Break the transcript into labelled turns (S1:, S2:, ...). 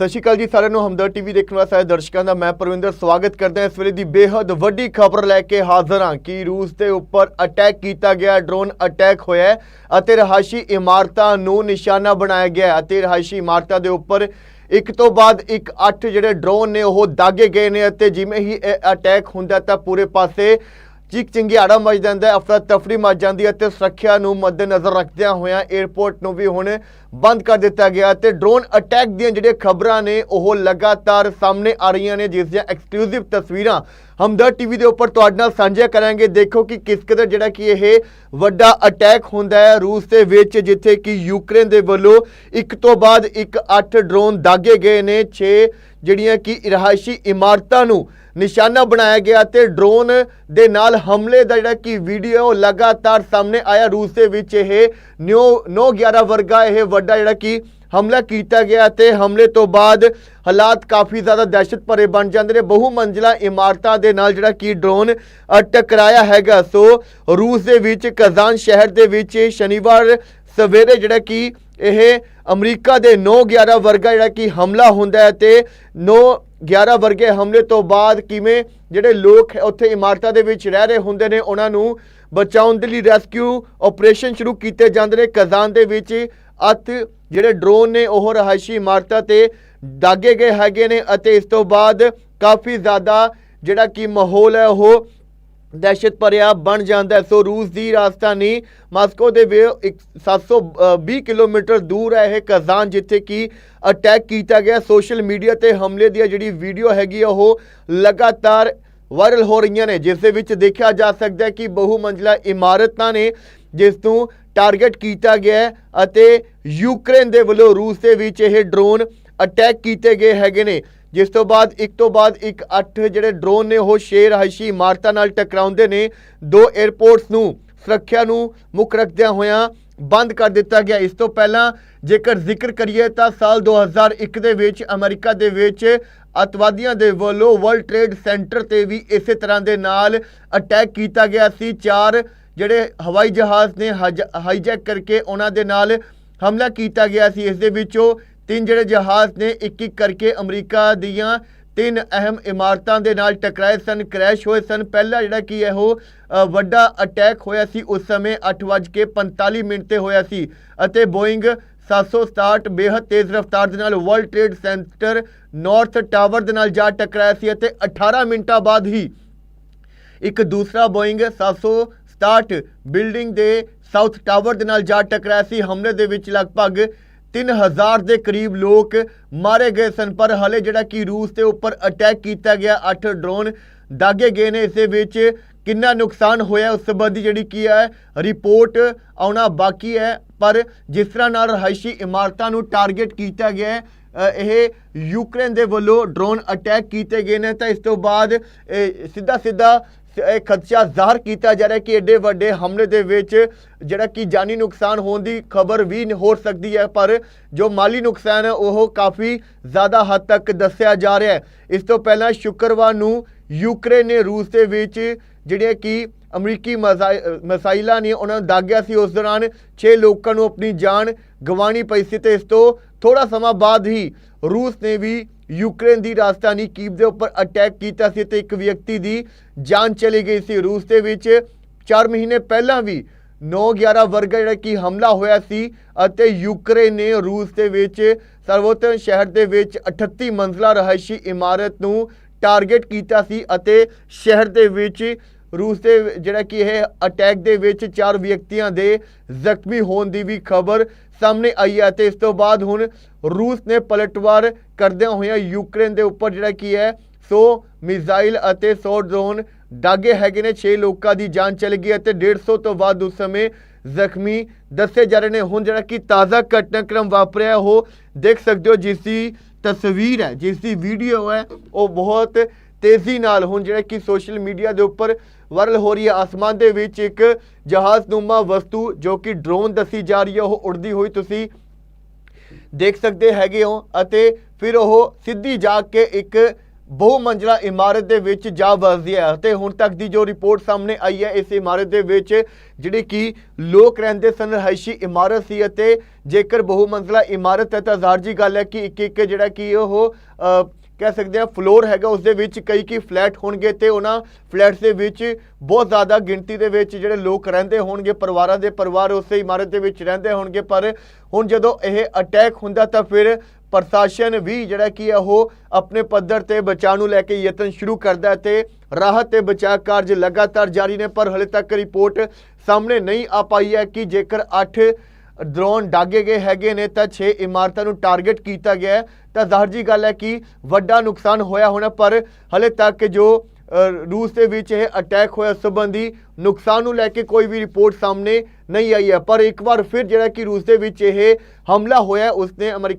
S1: ਸਤਿ ਸ਼੍ਰੀ ਅਕਾਲ ਜੀ ਸਾਰਿਆਂ ਨੂੰ ਹਮਦਰ ਟੀਵੀ ਦੇਖਣ ਵਾਲੇ ਸਾਰੇ ਦਰਸ਼ਕਾਂ ਦਾ ਮੈਂ ਪਰਵਿੰਦਰ, ਸਵਾਗਤ ਕਰਦਾ ਹਾਂ ਇਸ ਵੇਲੇ ਦੀ ਬੇहद ਵੱਡੀ ਖਬਰ ਲੈ ਕੇ ਹਾਜ਼ਰ ਹਾਂ ਕਿ ਰੂਸ ਦੇ ਉੱਪਰ ਅਟੈਕ ਕੀਤਾ ਗਿਆ, ਡਰੋਨ ਅਟੈਕ ਹੋਇਆ ਅਤੇ ਰਹਾਇਸ਼ੀ ਇਮਾਰਤਾਂ ਨੂੰ ਨਿਸ਼ਾਨਾ ਬਣਾਇਆ ਗਿਆ ਅਤੇ ਰਹਾਇਸ਼ੀ ਇਮਾਰਤਾਂ ਦੇ ਉੱਪਰ ਇੱਕ ਤੋਂ ਬਾਅਦ ਇੱਕ ਅੱਠ ਜਿਹੜੇ ਡਰੋਨ ਨੇ ਉਹ ਦਾਗੇ ਗਏ ਨੇ ਅਤੇ ਜਿਵੇਂ ਹੀ ਇਹ ਅਟੈਕ ਹੁੰਦਾ ਤਾਂ ਪੂਰੇ ਪਾਸੇ ਚੀਕ ਚਿੰਗਿਆੜਾ ਮਚ ਜਾਂਦਾ ਹੈ ਅਫਰਾ ਤਫਰੀ ਮਚ ਜਾਂਦੀ ਹੈ ਤੇ ਸੁਰੱਖਿਆ ਨੂੰ ਮੱਦੇਨਜ਼ਰ ਰੱਖਦਿਆਂ ਹੋਇਆਂ 에ਅਰਪੋਰਟ ਨੂੰ ਵੀ ਹੁਣ ਬੰਦ ਕਰ ਦਿੱਤਾ ਗਿਆ ਤੇ ਡਰੋਨ ਅਟੈਕ ਦੀਆਂ ਜਿਹੜੀਆਂ ਖਬਰਾਂ ਨੇ, ਉਹ ਲਗਾਤਾਰ ਸਾਹਮਣੇ ਆ ਰਹੀਆਂ ਨੇ, ਜਿਸ ਦੀਆਂ ਐਕਸਕਲੂਸਿਵ ਤਸਵੀਰਾਂ ਹਮਦਰ ਟੀਵੀ ਦੇ ਉੱਪਰ ਤੁਹਾਡੇ ਨਾਲ ਸਾਂਝਾ ਕਰਾਂਗੇ। ਦੇਖੋ ਕਿ ਕਿਸ ਕਦਰ ਜਿਹੜਾ ਕਿ ਇਹ ਵੱਡਾ ਅਟੈਕ ਹੁੰਦਾ ਹੈ ਰੂਸ ਦੇ ਵਿੱਚ, ਜਿੱਥੇ ਕਿ ਯੂਕਰੇਨ ਦੇ ਵੱਲੋਂ ਇੱਕ ਤੋਂ ਬਾਅਦ ਇੱਕ 8 ਡਰੋਨ ਦਾਗੇ ਗਏ ਨੇ 6 ਜਿਹੜੀਆਂ ਕਿ ਰਿਹਾਇਸ਼ੀ ਇਮਾਰਤਾਂ ਨੂੰ ਨਿਸ਼ਾਨਾ ਬਣਾਇਆ ਗਿਆ ਤੇ ਡਰੋਨ ਦੇ ਨਾਲ ਹਮਲੇ ਦਾ ਜਿਹੜਾ ਕਿ ਵੀਡੀਓ ਲਗਾਤਾਰ ਸਾਹਮਣੇ ਆਇਆ। ਰੂਸ ਦੇ ਵਿੱਚ ਇਹ 9 911 ਵਰਗਾ ਇਹ ਵੱਡਾ ਜਿਹੜਾ ਕਿ ਹਮਲਾ ਕੀਤਾ ਗਿਆ ਤੇ ਹਮਲੇ ਤੋਂ ਬਾਅਦ ਹਾਲਾਤ ਕਾਫੀ ਜ਼ਿਆਦਾ ਦਹਿਸ਼ਤ ਭਰੇ ਬਣ ਜਾਂਦੇ ਨੇ। ਬਹੁ ਮੰਜ਼ਲਾ ਇਮਾਰਤਾਂ ਦੇ ਨਾਲ ਜਿਹੜਾ ਕਿ ਡਰੋਨ ਟਕਰਾਇਆ ਹੈਗਾ। ਸੋ ਰੂਸ ਦੇ ਵਿੱਚ ਕਜ਼ਾਨ ਸ਼ਹਿਰ ਦੇ ਵਿੱਚ ਸ਼ਨੀਵਾਰ ਸਵੇਰੇ ਜਿਹੜਾ ਕਿ ਇਹ ਅਮਰੀਕਾ ਦੇ 9/11 ਵਰਗਾ ਜਿਹੜਾ ਕਿ ਹਮਲਾ ਹੁੰਦਾ ਹੈ ਤੇ 9/11 ਵਰਗੇ ਹਮਲੇ ਤੋਂ ਬਾਅਦ ਕਿਵੇਂ ਜਿਹੜੇ ਲੋਕ ਉੱਥੇ ਇਮਾਰਤਾਂ ਦੇ ਵਿੱਚ ਰਹਿ ਰਹੇ ਹੁੰਦੇ ਨੇ, ਉਹਨਾਂ ਨੂੰ ਬਚਾਉਣ ਦੇ ਲਈ ਰੈਸਕਿਊ ਆਪਰੇਸ਼ਨ ਸ਼ੁਰੂ ਕੀਤੇ ਜਾਂਦੇ ਨੇ। ਕਜ਼ਾਨ ਦੇ ਵਿੱਚ ਅੱਤ ਜਿਹੜੇ ਡਰੋਨ ਨੇ, ਉਹ ਰਹਾਇਸ਼ੀ ਇਮਾਰਤਾਂ ਤੇ ਦਾਗੇ ਗਏ ਹੈਗੇ ਨੇ ਅਤੇ ਇਸ ਤੋਂ ਬਾਅਦ ਕਾਫੀ ਜ਼ਿਆਦਾ ਜਿਹੜਾ ਕਿ ਮਾਹੌਲ ਹੈ, ਉਹ ਦਹਿਸ਼ਤ ਭਰਿਆ ਬਣ ਜਾਂਦਾ ਹੈ। ਸੋ ਰੂਸ ਦੀ ਰਾਜਧਾਨੀ ਮਾਸਕੋ ਦੇ ਵੇ ਇੱਕ 720 ਕਿਲੋਮੀਟਰ ਦੂਰ ਹੈ ਇਹ ਕਜ਼ਾਨ ਜਿੱਥੇ ਕਿ ਅਟੈਕ ਕੀਤਾ ਗਿਆ। ਸੋਸ਼ਲ ਮੀਡੀਆ ਤੇ ਹਮਲੇ ਦੀ ਜਿਹੜੀ ਵੀਡੀਓ ਹੈਗੀ ਆ, ਉਹ ਲਗਾਤਾਰ ਵਾਇਰਲ ਹੋ ਰਹੀਆਂ ਨੇ, ਜਿਸ ਦੇ ਵਿੱਚ ਦੇਖਿਆ ਜਾ ਸਕਦਾ ਹੈ ਕਿ ਬਹੁ ਮੰਜ਼ਲਾ ਇਮਾਰਤਾਂ ਨੇ ਜਿਸ ਨੂੰ ਟਾਰਗੇਟ ਕੀਤਾ ਗਿਆ ਅਤੇ ਯੂਕਰੇਨ ਦੇ ਵੱਲੋਂ ਰੂਸ ਦੇ ਵਿੱਚ ਇਹ ਡਰੋਨ ਅਟੈਕ ਕੀਤੇ ਗਏ ਹੈਗੇ ਨੇ। ਜਿਸ ਤੋਂ ਬਾਅਦ, ਇੱਕ ਤੋਂ ਬਾਅਦ ਇੱਕ ਅੱਠ ਜਿਹੜੇ ਡਰੋਨ ਨੇ, ਉਹ ਛੇ ਰਹਾਇਸ਼ੀ ਇਮਾਰਤਾਂ ਨਾਲ ਟਕਰਾਉਂਦੇ ਨੇ। ਦੋ 에ਅਰਪੋਰਟਸ ਨੂੰ ਸੁਰੱਖਿਆ ਨੂੰ ਮੁੱਖ ਰੱਖਦਿਆਂ ਹੋਇਆਂ ਬੰਦ ਕਰ ਦਿੱਤਾ ਗਿਆ। ਇਸ ਤੋਂ ਪਹਿਲਾਂ ਜੇਕਰ ਜ਼ਿਕਰ ਕਰੀਏ ਤਾਂ ਸਾਲ 2001 ਦੇ ਵਿੱਚ ਅਮਰੀਕਾ ਦੇ ਵਿੱਚ ਅਤਵਾਦੀਆਂ ਦੇ ਵੱਲੋਂ ਵਰਲਡ ਟ੍ਰੇਡ ਸੈਂਟਰ ਤੇ ਵੀ ਇਸੇ ਤਰ੍ਹਾਂ ਦੇ ਨਾਲ ਅਟੈਕ ਕੀਤਾ ਗਿਆ ਸੀ। ਚਾਰ ਜਿਹੜੇ ਹਵਾਈ ਜਹਾਜ਼ ਨੇ ਹਾਈਜੈਕ ਕਰਕੇ ਉਹਨਾਂ ਦੇ ਨਾਲ ਹਮਲਾ ਕੀਤਾ ਗਿਆ ਸੀ। ਇਸ ਦੇ ਵਿੱਚੋਂ ਤਿੰਨ ਜਿਹੜੇ ਜਹਾਜ਼ ਨੇ, ਇੱਕ ਇੱਕ ਕਰਕੇ ਅਮਰੀਕਾ ਦੀਆਂ ਤਿੰਨ ਅਹਿਮ ਇਮਾਰਤਾਂ ਦੇ ਨਾਲ ਟਕਰਾਏ ਸਨ ਕ੍ਰੈਸ਼ ਹੋਏ ਸਨ। ਪਹਿਲਾ ਜਿਹੜਾ ਕੀ ਇਹੋ ਵੱਡਾ ਅਟੈਕ ਹੋਇਆ ਸੀ, ਉਸ ਸਮੇਂ 8:45 ਮਿੰਟ ਤੇ ਹੋਇਆ ਸੀ ਅਤੇ ਬੋਇੰਗ 767 ਬੇਹੱਦ ਤੇਜ਼ ਰਫ਼ਤਾਰ ਦੇ ਨਾਲ World Trade Center north tower ਦੇ ਨਾਲ ਜਾ ਟਕਰਾਇਆ ਸੀ ਅਤੇ 18 ਮਿੰਟਾਂ ਬਾਅਦ ਹੀ ਇੱਕ ਦੂਸਰਾ ਬੋਇੰਗ 767 ਬਿਲਡਿੰਗ ਦੇ ਸਾਊਥ ਟਾਵਰ ਦੇ ਨਾਲ ਜਾ ਟਕਰਾਇਆ ਸੀ। ਹਮਲੇ ਦੇ ਵਿੱਚ ਲਗਭਗ 3000 ਦੇ ਕਰੀਬ ਲੋਕ ਮਾਰੇ ਗਏ ਸਨ, ਪਰ ਹਲੇ ਜਿਹੜਾ ਕਿ ਰੂਸ ਦੇ ਉੱਪਰ ਅਟੈਕ ਕੀਤਾ ਗਿਆ 8 ਡਰੋਨ ਦਾਗੇ ਗਏ ਨੇ। ਇਸ ਦੇ ਵਿੱਚ ਕਿੰਨਾ ਨੁਕਸਾਨ ਹੋਇਆ, ਉਸ ਸੰਬੰਧੀ ਜਿਹੜੀ ਕੀ ਹੈ, ਰਿਪੋਰਟ ਆਉਣਾ ਬਾਕੀ ਹੈ। ਪਰ ਜਿਸ ਤਰ੍ਹਾਂ ਨਾਲ ਰਹਾਇਸ਼ੀ ਇਮਾਰਤਾਂ ਨੂੰ ਟਾਰਗੇਟ ਕੀਤਾ ਗਿਆ ਇਹ ਯੂਕਰੇਨ ਦੇ ਵੱਲੋਂ ਡਰੋਨ ਅਟੈਕ ਕੀਤੇ ਗਏ ਨੇ। ਤਾਂ ਇਸ ਤੋਂ ਬਾਅਦ ਸਿੱਧਾ ਸਿੱਧਾ ਇਹ ਖਦਸ਼ਾ ਜ਼ਾਹਰ ਕੀਤਾ ਜਾ ਰਿਹਾ ਕਿ ਐਡੇ ਵੱਡੇ ਹਮਲੇ ਦੇ ਵਿੱਚ ਜਿਹੜਾ ਕਿ ਜਾਨੀ ਨੁਕਸਾਨ ਹੋਣ ਦੀ ਖਬਰ ਵੀ ਹੋ ਸਕਦੀ ਹੈ, ਪਰ ਜੋ ਮਾਲੀ ਨੁਕਸਾਨ ਹੈ, ਉਹ ਕਾਫੀ ਜ਼ਿਆਦਾ ਹੱਦ ਤੱਕ ਦੱਸਿਆ ਜਾ ਰਿਹਾ ਹੈ। ਇਸ ਤੋਂ ਪਹਿਲਾਂ ਸ਼ੁੱਕਰਵਾਰ ਨੂੰ ਯੂਕਰੇਨ ਨੇ ਰੂਸ ਦੇ ਵਿੱਚ ਜਿਹੜੇ ਕਿ ਅਮਰੀਕੀ ਮਜ਼ਾਈ- ਮਿਸਾਈਲਾਂ ਨੇ, ਉਹਨਾਂ ਨੂੰ ਦਾਗਿਆ ਸੀ। ਉਸ ਦੌਰਾਨ 6 ਲੋਕਾਂ ਨੂੰ ਆਪਣੀ ਜਾਨ ਗਵਾਣੀ ਪਈ ਸੀ ਤੇ ਇਸ ਤੋਂ ਥੋੜਾ ਸਮਾਂ ਬਾਅਦ ਹੀ ਰੂਸ ਨੇ ਵੀ ਯੂਕਰੇਨ ਦੀ ਰਾਜਧਾਨੀ ਕੀਵ ਦੇ ਉੱਪਰ ਅਟੈਕ ਕੀਤਾ ਸੀ ਤੇ ਇੱਕ ਵਿਅਕਤੀ ਦੀ ਜਾਨ ਚਲੀ ਗਈ ਸੀ। ਰੂਸ ਦੇ ਵਿੱਚ 4 ਮਹੀਨੇ ਪਹਿਲਾਂ ਵੀ 9/11 ਵਰਗਾ ਜਿਹੜਾ ਕਿ ਹਮਲਾ ਹੋਇਆ ਸੀ ਅਤੇ ਯੂਕਰੇਨ ਨੇ ਰੂਸ ਦੇ ਵਿੱਚ ਸਰਵੋਤਮ ਸ਼ਹਿਰ ਦੇ ਵਿੱਚ 38 ਮੰਜ਼ਲਾ ਰਹਾਇਸ਼ੀ ਇਮਾਰਤ ਨੂੰ ਟਾਰਗੇਟ ਕੀਤਾ ਸੀ ਅਤੇ ਸ਼ਹਿਰ ਦੇ ਵਿੱਚ ਰੂਸ ਦੇ ਜਿਹੜਾ ਕਿ ਇਹ ਅਟੈਕ ਦੇ ਵਿੱਚ ਚਾਰ ਵਿਅਕਤੀਆਂ ਦੇ ਜ਼ਖਮੀ ਹੋਣ ਦੀ ਵੀ ਖਬਰ ਸਾਹਮਣੇ ਆਈ ਹੈ ਤੇ ਇਸ ਤੋਂ ਬਾਅਦ ਹੁਣ ਰੂਸ ਨੇ ਪਲਟਵਾਰ ਕਰਦਿਆਂ ਹੋਇਆਂ ਯੂਕਰੇਨ ਦੇ ਉੱਪਰ ਜਿਹੜਾ ਕੀ ਹੈ 100 ਮਿਜ਼ਾਈਲ ਅਤੇ 100 ਡਰੋਨ ਦਾਗੇ ਹੈਗੇ ਨੇ 6 ਲੋਕਾਂ ਦੀ ਜਾਨ ਚਲੀ ਗਈ ਅਤੇ 150 ਤੋਂ ਵੱਧ ਉਸ ਸਮੇਂ ਜ਼ਖਮੀ ਦੱਸੇ ਜਾ ਰਹੇ ਨੇ। ਹੁਣ ਜਿਹੜਾ ਕਿ ਤਾਜ਼ਾ ਘਟਨਾਕ੍ਰਮ ਵਾਪਰਿਆ ਉਹ ਦੇਖ ਸਕਦੇ ਹੋ, ਜਿਸ ਦੀ ਤਸਵੀਰ ਹੈ, ਜਿਸ ਦੀ ਵੀਡੀਓ ਹੈ, ਉਹ ਬਹੁਤ ਤੇਜ਼ੀ ਨਾਲ ਹੁਣ ਜਿਹੜਾ ਕਿ ਸੋਸ਼ਲ ਮੀਡੀਆ ਦੇ ਉੱਪਰ ਵਾਇਰਲ ਹੋ ਰਹੀ ਹੈ। ਆਸਮਾਨ ਦੇ ਵਿੱਚ ਇੱਕ ਜਹਾਜ਼ਨੁਮਾ ਵਸਤੂ ਜੋ ਕਿ ਡਰੋਨ ਦੱਸੀ ਜਾ ਰਹੀ ਹੈ। ਉਹ ਉੜਦੀ ਹੋਈ ਤੁਸੀਂ ਦੇਖ ਸਕਦੇ ਹੈਗੇ ਹੋ ਅਤੇ ਫਿਰ ਉਹ ਸਿੱਧੀ ਜਾ ਕੇ ਇੱਕ ਬਹੁ ਮੰਜ਼ਲਾ ਇਮਾਰਤ ਦੇ ਵਿੱਚ ਜਾ ਵਸਦੀ ਹੈ ਤੇ ਹੁਣ ਤੱਕ ਦੀ ਜੋ ਰਿਪੋਰਟ ਸਾਹਮਣੇ ਆਈ ਹੈ, ਇਸ ਇਮਾਰਤ ਦੇ ਵਿੱਚ ਜਿਹੜੇ ਕਿ ਲੋਕ ਰਹਿੰਦੇ ਸਨ, ਰਹਾਇਸ਼ੀ ਇਮਾਰਤ ਸੀ ਅਤੇ ਜੇਕਰ ਬਹੁ ਮੰਜ਼ਲਾ ਇਮਾਰਤ ਹੈ ਤਾਂ ਜ਼ਾਹਰ ਜੀ ਗੱਲ ਹੈ ਕਿ ਇੱਕ ਇੱਕ ਜਿਹੜਾ ਕਿ ਉਹ ਕਹਿ ਸਕਦੇ ਆ ਫਲੋਰ ਹੈਗਾ ਉਸ ਦੇ ਵਿੱਚ ਕਈ ਕੀ ਫਲੈਟ ਹੋਣਗੇ ਤੇ ਉਹਨਾਂ ਫਲੈਟਸ ਦੇ ਵਿੱਚ ਬਹੁਤ ਜ਼ਿਆਦਾ ਗਿਣਤੀ ਦੇ ਵਿੱਚ ਜਿਹੜੇ ਲੋਕ ਰਹਿੰਦੇ ਹੋਣਗੇ, ਪਰਿਵਾਰਾਂ ਦੇ ਪਰਿਵਾਰ ਉਸੇ ਇਮਾਰਤ ਦੇ ਵਿੱਚ ਰਹਿੰਦੇ ਹੋਣਗੇ, ਪਰ ਹੁਣ ਜਦੋਂ ਇਹ ਅਟੈਕ ਹੁੰਦਾ ਤਾਂ ਫਿਰ ਪ੍ਰਸ਼ਾਸਨ ਵੀ ਜਿਹੜਾ ਕੀ ਹੈ ਉਹ ਆਪਣੇ ਪੱਧਰ ਤੇ ਬਚਾਅ ਨੂੰ ਲੈ ਕੇ ਯਤਨ ਸ਼ੁਰੂ ਕਰਦਾ ਹੈ ਤੇ ਰਾਹਤ ਤੇ ਬਚਾਅ ਕਾਰਜ ਲਗਾਤਾਰ ਜਾਰੀ ਨੇ, ਪਰ ਹਲੇ ਤੱਕ ਰਿਪੋਰਟ ਸਾਹਮਣੇ ਨਹੀਂ ਆ ਪਾਈ ਹੈ ਕਿ ਜੇਕਰ 8 ਡਰੋਨ ਡਾਗੇ ਗਏ ਹੈਗੇ ਨੇ ਤਾਂ 6 ਇਮਾਰਤਾਂ ਨੂੰ ਟਾਰਗੇਟ ਕੀਤਾ ਗਿਆ ਹੈ। ਤਾਂ ਜ਼ਾਹਰ ਜੀ ਗੱਲ ਹੈ ਕਿ ਵੱਡਾ ਨੁਕਸਾਨ ਹੋਇਆ ਹੋਣਾ, ਪਰ ਹਲੇ ਤੱਕ ਜੋ ਰੂਸ ਦੇ ਵਿੱਚ ਇਹ ਅਟੈਕ ਹੋਇਆ ਸੰਬੰਧੀ ਨੁਕਸਾਨ ਨੂੰ ਲੈ ਕੇ ਕੋਈ ਵੀ ਰਿਪੋਰਟ ਸਾਹਮਣੇ ਨਹੀਂ ਆਈ ਹੈ। ਪਰ ਇੱਕ ਵਾਰ ਫਿਰ ਜਿਹੜਾ ਕਿ ਰੂਸ ਦੇ ਵਿੱਚ ਇਹ ਹਮਲਾ ਹੋਇਆ ਉਸਨੇ ਅਮਰੀਕਾ